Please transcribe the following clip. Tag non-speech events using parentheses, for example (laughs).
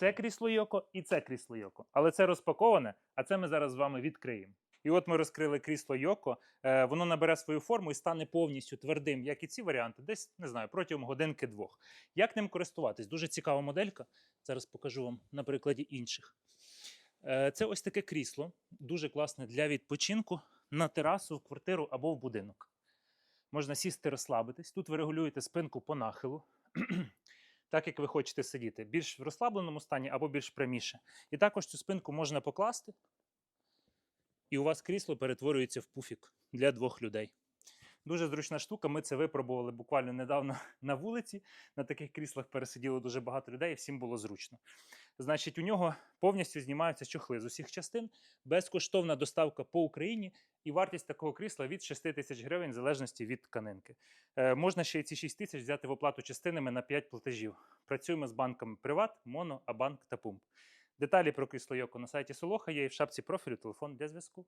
Це крісло Йоко і це крісло Йоко. Але це розпаковане, а це ми зараз з вами відкриємо. І от ми розкрили крісло Йоко. Е, воно набере свою форму і стане повністю твердим, як і ці варіанти, десь не знаю, протягом годинки-двох. Як ним користуватись? Дуже цікава моделька. Зараз покажу вам на прикладі інших. Е, Це ось таке крісло, дуже класне для відпочинку на терасу, в квартиру або в будинок. Можна сісти, розслабитись. Тут ви регулюєте спинку по нахилу, (clears throat) так як ви хочете сидіти, більш в розслабленому стані або більш пряміше. І також цю спинку можна покласти, і у вас крісло перетворюється в пуфік для двох людей. Дуже зручна штука. Ми це випробували буквально недавно (laughs) на вулиці. На таких кріслах пересиділо дуже багато людей, і всім було зручно. Значить, у нього повністю знімаються чохли з усіх частин, безкоштовна доставка по Україні, і вартість такого крісла від 6 тисяч гривень, в залежності від тканинки. Е, можна ще й ці 6 тисяч взяти в оплату частинами на 5 платежів. Працюємо з банками Приват, Моно, Абанк та Пумп. Деталі про крісло Йоко на сайті Солоха є і в шапці профілю телефон для зв'язку.